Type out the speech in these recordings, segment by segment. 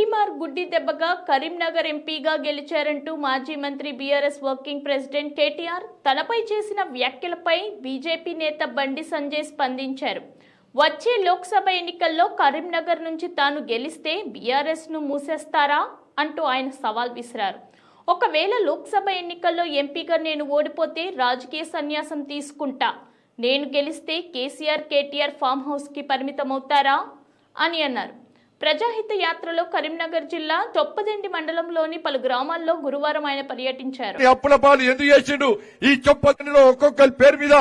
మట్టిమార్ గుడ్డి దెబ్బగా కరీంనగర్ ఎంపీగా గెలిచారంటూ మాజీ మంత్రి బీఆర్ఎస్ వర్కింగ్ ప్రెసిడెంట్ కేటీఆర్ తనపై చేసిన వ్యాఖ్యలపై బీజేపీ నేత బండి సంజయ్ స్పందించారు. వచ్చే లోక్సభ ఎన్నికల్లో కరీంనగర్ నుంచి తాను గెలిస్తే బీఆర్ఎస్ను మూసేస్తారా అంటూ ఆయన సవాల్ విసిరారు. ఒకవేళ లోక్సభ ఎన్నికల్లో ఎంపీగా నేను ఓడిపోతే రాజకీయ సన్యాసం తీసుకుంటా. నేను గెలిస్తే కేసీఆర్ కేటీఆర్ ఫామ్ హౌస్కి పరిమితమవుతారా? అని అన్నారు. ప్రజాహిత యాత్రలో కరీంనగర్ జిల్లా చొప్పదండి మండలంలోని పలు గ్రామాల్లో గురువారం ఆయన పర్యటించారు. అప్పుల పాలు ఎందుకు చేసిండు? ఈ చొప్పదండిలో ఒక్కొక్కరి పేరు మీద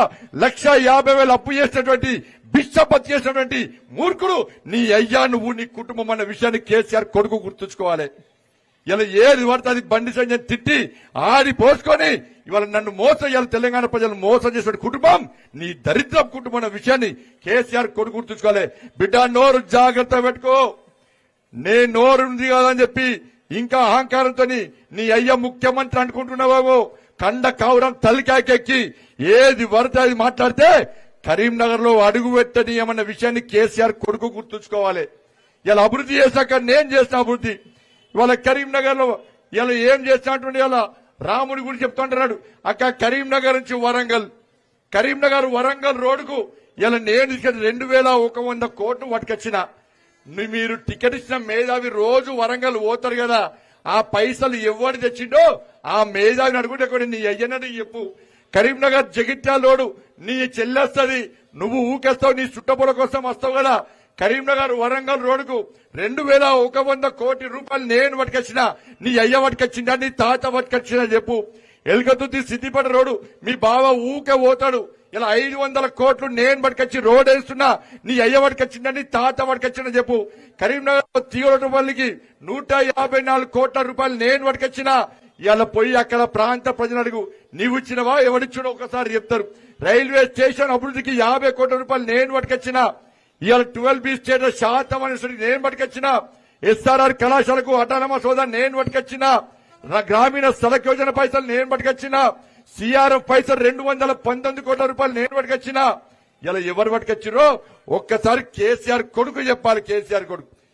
లక్ష యాభై వేలు అప్పు చేసినటువంటి బిచ్చపత్ చేసినటువంటి మూర్ఖుడు. నీ అయ్యా నువ్వు నీ కుటుంబం అన్న విషయాన్ని కేసీఆర్ కొడుకు గుర్తుంచుకోవాలి. ఇలా ఏది పడితే అది బండి సంజయ్ తిట్టి ఆడి పోసుకొని ఇవాళ నన్ను మోసం చేయాలి తెలంగాణ ప్రజలు మోసం చేసిన కుటుంబం నీ దరిద్రం కుటుంబం అన్న విషయాన్ని కేసీఆర్ కొడుకు గుర్తుంచుకోవాలి. బిడ్డ నోరు జాగ్రత్త పెట్టుకో. నే నోరుంది కాదని చెప్పి ఇంకా అహంకారంతో నీ అయ్య ముఖ్యమంత్రి అనుకుంటున్నావు కండ కావురం తల్లికాయకెక్కి ఏది పడితే అది మాట్లాడితే కరీంనగర్లో అడుగు పెట్టనీయమన్న విషయాన్ని కేసీఆర్ కొడుకు గుర్తుంచుకోవాలి. ఇలా అభివృద్ధి చేశాక నేను చేసిన అభివృద్ధి. ఇవాళ కరీంనగర్లో ఇలా ఏం చేసినటువంటి ఇలా రాముడి గురించి చెప్తుంటున్నాడు అక్క కరీంనగర్ నుంచి వరంగల్. కరీంనగర్ వరంగల్ రోడ్డుకు ఇలా నేను రెండు వేల ఒక వంద కోట్లు పట్టుకొచ్చిన. మీరు టికెట్ ఇచ్చిన మేధావి రోజు వరంగల్ పోతారు కదా ఆ పైసలు ఎవరు తెచ్చిండో ఆ మేధావిని అడుగుంటే కూడా నీ అయ్యనని చెప్పు. కరీంనగర్ జగిత్యాలోడు నీ చెల్లేస్తుంది నువ్వు ఊకేస్తావు నీ చుట్టపుల కోసం వస్తావు కదా. కరీంనగర్ వరంగల్ రోడ్డుకు రెండు వేల ఒక వంద కోటి రూపాయలు నేను పట్టుకొచ్చిన నీ అయ్య పట్టుకొచ్చిందా నీ తాత పట్టుకొచ్చిందా చెప్పు. ఎలుకతుర్తి సిద్దిపేట రోడ్డు మీ బావ ఊకే పోతాడు. ఇలా ఐదు వందల కోట్లు నేను పట్టుకొచ్చి రోడ్ వేస్తున్నా నీ అయ్య పట్టుకొచ్చిందా తాత పట్టుకొచ్చిందా చెప్పు. కరీంనగర్ తీగొట్టపల్లికి నూట యాభై నాలుగు కోట్ల రూపాయలు నేను పట్టుకొచ్చిన ఇలా పోయి అక్కడ ప్రాంత ప్రజలు అడుగు నీవు ఇచ్చినవా? ఎవడిచ్చినో ఒకసారి చెప్తారు. రైల్వే స్టేషన్ అభివృద్ధికి యాభై కోట్ల రూపాయలు నేను పట్టుకొచ్చినా ఇవాళ ట్వెల్వ్ బి స్టేట్ శాతం అనేసరికి నేను పట్టుకొచ్చిన ఎస్ఆర్ఆర్ కళాశాలకు అటానమా సోదా నేను పట్టుకొచ్చిన గ్రామీణ సడక్ యోజన పైసలు నేను పట్టుకొచ్చిన. సిఆర్ఎఫ్ పైసలు రెండు వందల పంతొమ్మిది కోట్ల రూపాయలు నేను పట్టుకొచ్చిన. ఇలా ఎవరు పట్టుకొచ్చిరో ఒక్కసారి కేసీఆర్ కొడుకు చెప్పాలి కేసీఆర్ కొడుకు.